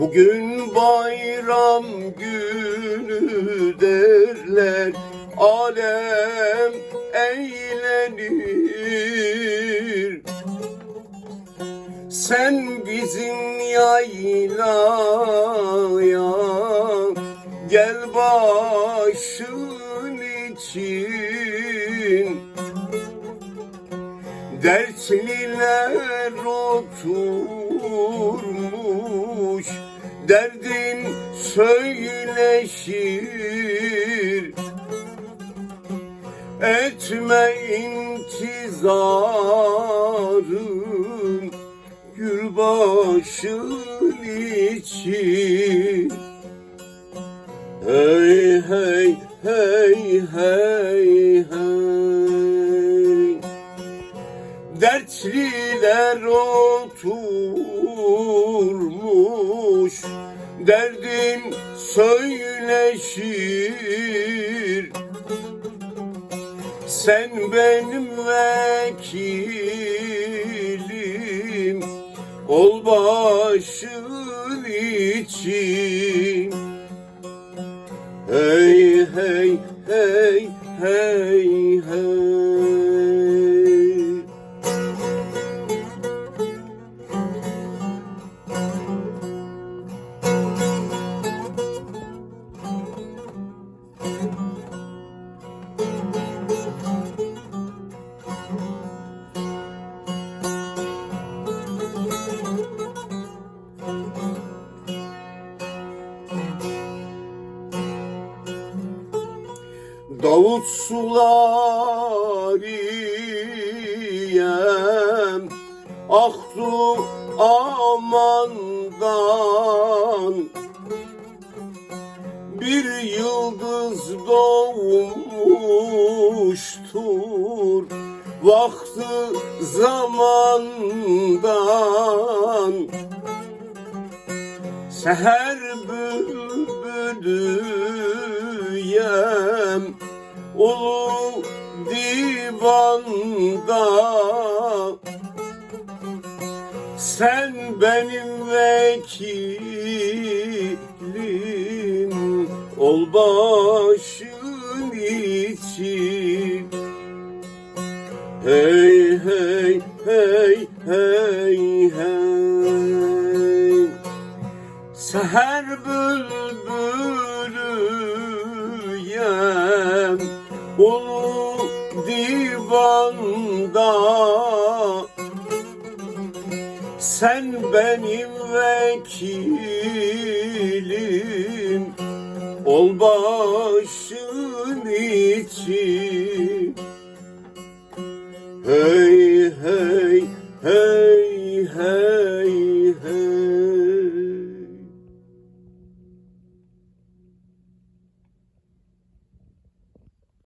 Bugün bayram günü derler Alem eğlenir. Sen bizim yaylaya Gel başın için. Dertliler oturmuş Derdin söyleşir. Etme intizarım Gülbaşın için. Hey hey hey hey hey. Dertliler oturmuş Derdin söyleşir Sen benim vekilim Ol başın için. Hey hey hey hey hey Davut sularıyem Aktu amandan. Bir yıldız doğmuştur Vakti zamandan. Seher bülbülüyem Ulu divanda Sen benim vekilim Ol başın için Hey hey hey hey hey. Seher bülbülüyem Ulu divanda Sen benim vekilim Ol başın için